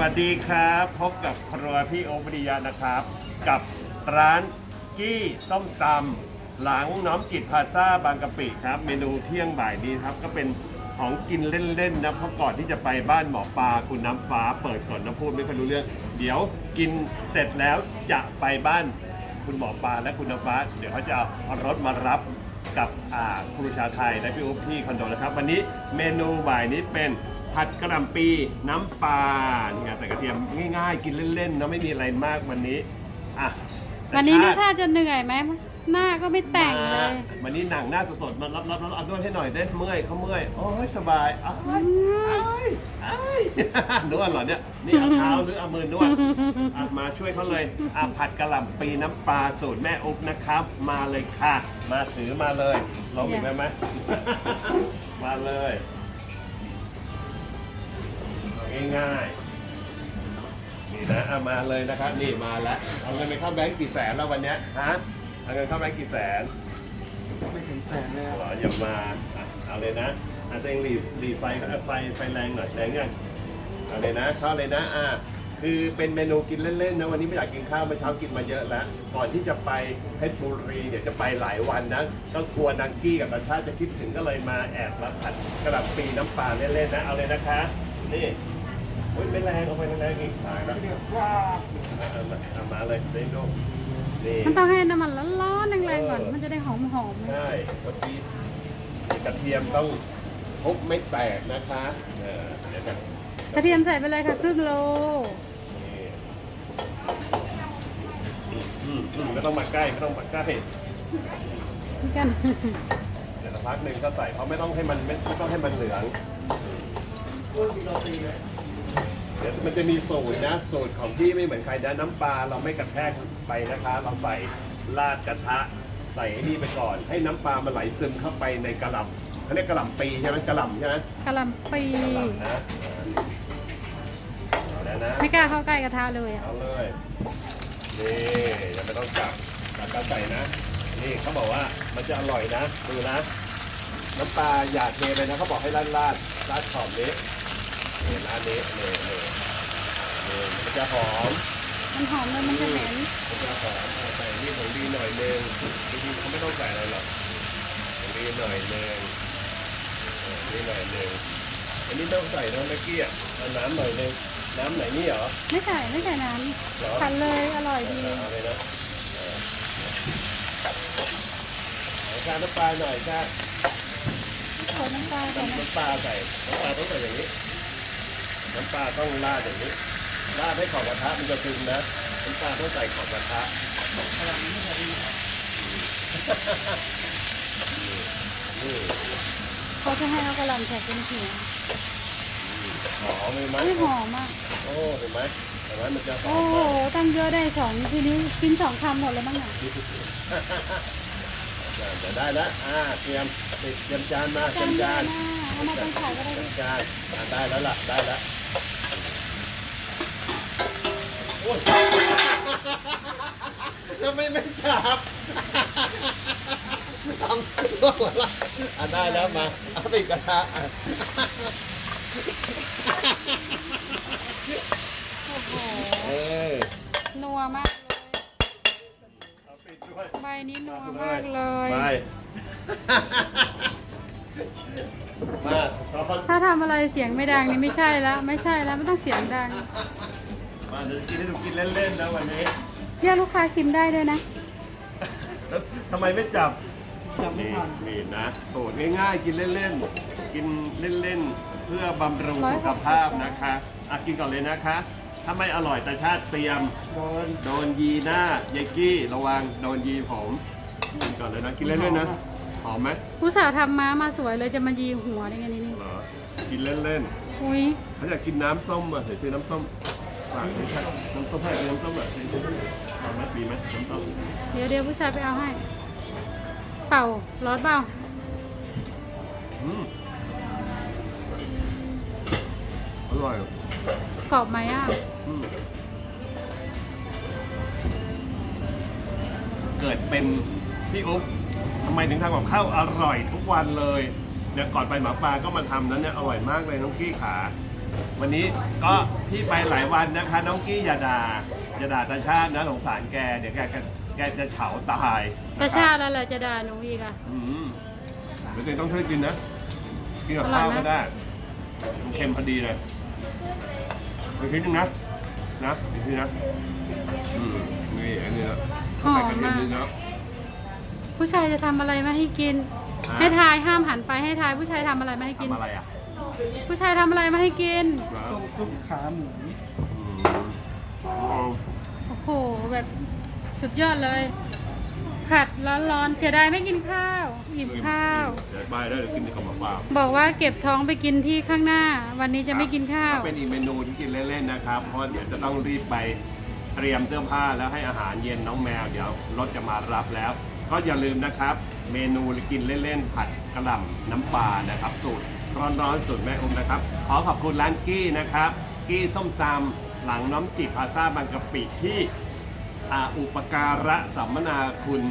วัสดีครับ พบกับครัวพี่โอปริยานะครับ กับร้านกี้ส้มตำหลังน้อมจิตพาซาบางกะปิครับ เมนูเที่ยงบ่ายนี้ครับ ก็เป็นของกินเล่นๆนะเพราะก่อนที่จะไปบ้านหมอปลาคุณน้ำฟ้า เปิดก่อนนะพูดไม่ค่อยรู้เรื่อง เดี๋ยวกินเสร็จแล้วจะไปบ้านคุณหมอปลาและคุณน้ำฟ้า เดี๋ยวเขาจะเอารถมารับกับอ่าครูชาไทยและพี่อุ๊บที่คอนโดนะครับ วันนี้เมนูบ่ายนี้เป็น ผัดกระหล่ำปีน้ำปลานี่ไงแต่กระเทียมง่ายๆ กินเล่นๆนะไม่มีอะไรมากวันนี้อะแต่วันนี้นี่ชาถ้าติจะเหนื่อยไหมหน้าก็ไม่แต่งเลยมาวันนี้หนังหน้าสดๆมารับรับรับเอานวดให้หน่อยได้เมื่อยเขาเมื่อยโอ้ยสบายอ้ายอ้ายอ้ายนวดเหรอเนี่ยนี่เอาเท้าหรือเอามือนวดอะมาช่วยเขาเลยอะผัดกะหล่ำปีน้ำปลาสูตรแม่อุ๊บนะครับ มาเลยค่ะ มาถือมาเลยลองอีกได้ไหมมาเลย เอามาเลยนะครับนี่มาแล้วเอาเงินไปเข้าแบงก์กี่แสนแล้ววันเนี้ยฮะเอาเงินเข้าแบงก์กี่แสนไม่ถึงแสนเลยเหรออย่ามาอะเอาเลยนะอะตัวเองรีบรีบไฟอะไฟไฟแรงหน่อยแรงยังเอาเลยนะเข้าเลยนะอะคือเป็นเมนูกินเล่นๆนะวันนี้ไม่อยากกินข้าวเมื่อเช้ากินมาเยอะแล้วก่อนที่จะไปเพชรบุรีเดี๋ยวจะไปหลายวันนะก็กลัวนังกี้กับประชาติจะคิดถึงก็เลยมาแอบรับผัดกระดับปีน้ำปลาเล่นๆนะเอาเลยนะคะนี่ อุ๊ยไม่แรงเอาไปแรงๆอีกตายแล้วเรียกว่าเอาเอามาเอามาเลยเล่นดูนี่มันต้องให้น้ำมันร้อนๆแรงๆก่อนมันจะได้หอมๆ ใช่กะทิกระเทียมต้องทุบไม่แตกนะคะเออเดี๋ยวจะกระเทียมใส่ไปเลยค่ะครึ่งโลนี่อืมอืมอืมไม่ต้องมาใกล้ไม่ต้องมาใกล้นี่กันเดี๋ยวสักพักหนึ่งก็ใส่เขาไม่ต้องให้มันไม่ไม่ต้องให้มันเหลือง ดี๋ยวมันจะมีสูตรนะสูตรของพี่ไม่เหมือนใครนะน้ำปลาเราไม่กระแทกไปนะคะ เราใส่ราดกระทะใส่ไอ้นี่ไปก่อน ให้น้ำปลามันไหลซึมเข้าไปในกระหล่ำเขาเรียกกระหล่ำปีใช่ไหมกระหล่ำใช่ไหมกะหล่ำปีกระหล่ำนะเอาแล้วนะ ไม่กล้าเข้าใกล้กระทะเลยอะเอาเลย นี่ยังไม่ต้องจับจับการใส่นะ นี่เขาบอกว่ามันจะอร่อยนะ ดูนะ น้ำปลาอย่าเทเลยนะเขาบอกให้ราดราดราดขอบนี้ นี่ราดนี้นี่นี่นี่มันจะหอม มันหอมเลยมันจะเหม็นมันจะหอมเอาใส่นี่ของดีหน่อยนึงจริงๆเขาไม่ต้องใส่อะไรหรอกของดีหน่อยนึงเออนี่หน่อยนึงอันนี้ต้องใส่น้องเมื่อกี้อะเอาน้ำหน่อยนึงน้ำไหนนี่เหรอไม่ใส่ไม่ใส่น้เหรอำผัดเลยอร่อยดีเอาเลยนะเออเอาชาน้ำปลาหน่อยชาขอน้ำปลาก่อนนะน้ำปลาใส่น้ำปลาต้องใส่อย่างนี้ น้ำปลาต้องราดอย่างนี้ราดให้ขอบกระทะมันจะซึมนะน้ำปลาต้องใส่ขอบกระทะนี่เขาจะให้เอากระหล่ำใส่เป็นเขียวหอมเลยไหมไม่หอมอะโอ้เห็นไหมเห็นไหมมันจะหอโอ้มโหมากตั้งเยอะได้สองทีนี้กินสองคำหมดเลยมั้งอะจะได้แล้วอ่าเตรียมติดเตรียมจานมาเตรีจายนมจาอะนนะเอามาเป็นขายก็ได้จารอะได้แล้วล่ะได้แล้วโอ้ย ทำไมไม่จับทำตัวหัวละอะได้แล้วมาเอาไปกระทะอะโอ้โหเออนัวมากเลยเอาปิดด้วยใบนี้นัวมากเลย ไปมาช้อน ถ้าทำอะไรเสียงไม่ดังนี่ไม่ใช่แล้ว ไม่ใช่แล้วไม่ต้องเสียงดัง มาเดี๋ยวจะกินให้ดูกินเล่นๆนะวันนี้เรียกลูกค้าชิมได้ด้วยนะ ทำไมไม่จับจำไม่นี่ทันนี่นะสูตรง่ายๆ กินเล่นๆ กินเล่นๆ เพื่อบำรุงสุขภาพนะคะอะกินก่อนเลยนะคะ ถ้าไม่อร่อยแต่ชาติเตรียม โดนโดนยีหน้ายายกี้ระวังโดนยีผมกินก่อนเลยนะ กินเล่นๆนะ หอมไหมผู้สาวทำม้ามาสวยเลยจะมายีหัวได้ไงนี่นี่เหรอ กินเล่นอุ้ยๆเขาอยากกินน้ำส้มอะเดี๋ยวซื้อน้ำส้ม ฝากเลยค่ะน้ำส้มให้น้ำส้มอะหอมไหมปีไหมน้ำส้มเดี๋ยวเดี๋ยวผู้ชายไปเอาให้ เป่าร้อนเปล่าอืมอร่อยกรอบไหมอะ อืมเกิดเป็นพี่อุ๊บทำไมถึงทำกับข้าวอร่อยทุกวันเลยเนี่ยก่อนไปหมาปลาก็มาทำนั้นเนี่ยอร่อยมากเลยน้องกี้ขา วันนี้ก็พี่ไปหลายวันนะคะ น้องกี้อย่าด่าอย่าด่าตาชาตินะสงสารแกเดี๋ยวแกแกแกจะเฉาตายตาชาติอะไรจะด่าหนูอีกอะ อืมเดี๋ยวตัวเองต้องช่วยกินนะกินกับอร่อยข้าวไหมก็ได้มันเค็มพอดีเลยอีกทีนึงนะนะอีกทีนะอืมนี่อันนี้นะหอมใส่กระเทียมมากนิดนะ ผู้ชายจะทำอะไรมาให้กิน ฮะ ให้ทายห้ามหันไปให้ทายผู้ชายทำอะไรมาให้กิน ทำอะไรอะ ผู้ชายทำอะไรมาให้กิน ต้มซุปขาหมูอืมอ๋อโอ้โห แบบสุดยอดเลย ผัดร้อนๆ เสียดายไม่กินข้าว อิ่มข้าวเดี๋ยวไปแล้วเดี๋ยวกินกับเปล่าบอกว่าเก็บท้องไปกินที่ข้างหน้า วันนี้จะไม่กินข้าวก็เป็นอีกเมนูที่กินเล่นๆนะครับ เพราะเดี๋ยวจะต้องรีบไปเตรียมเสื้อผ้าแล้วให้อาหารเย็นน้องแมว เดี๋ยวรถจะมารับแล้ว ก็อย่าลืมนะครับ เมนูกินเล่นๆ ผัดกระหล่ำน้ำปลานะครับสูตร ร้อนๆสูตรแม่อุ้มนะครับ ขอขอบคุณร้านกี้นะครับ กี้ส้มตำหลังน้อมจิบพลาซ่าบางกะปิที่อาอุปการะสัมมนาคุณ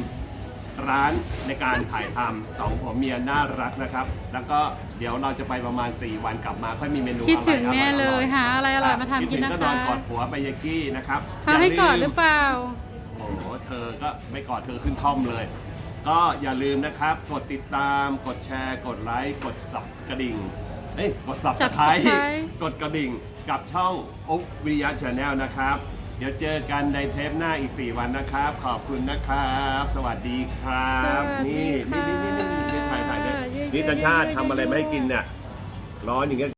ร้านในการถ่ายทำสองผัวเมียน่ารักนะครับ แล้วก็เดี๋ยวเราจะไปประมาณ 4 วันกลับมาค่อยมีเมนูคิดถึงอร่อแน่ๆเลยหาอะไรอร่อยมาทำกินคิดนะถึงก็นคะอนกอดผัวไปยากี้นะครับเขาให้กอดย่าหรือเปล่าโอ้โหเธอก็ไม่กอดเธอขึ้นท่อมเลย ก็อย่าลืมนะครับ กดติดตาม กดแชร์ กดไลค์ กดสับกระดิ่งเอ้ยกดสับตะไคร้ Subscribe กดกระดิ่งกับช่องอุ๊บวิริยะชาแนลนะครับ เดี๋ยวเจอกันในเทปหน้าอีก 4 วันนะครับ ขอบคุณนะครับ สวัสดีครับ สวัสดีนี่ค่ะนี่นี่นี่นี่ถ่ายถ่ายได้เยอะๆนี่ตาชาติเยอะๆ ทำอะไรมาให้กินเนี่ยร้อนอย่างเงี้ย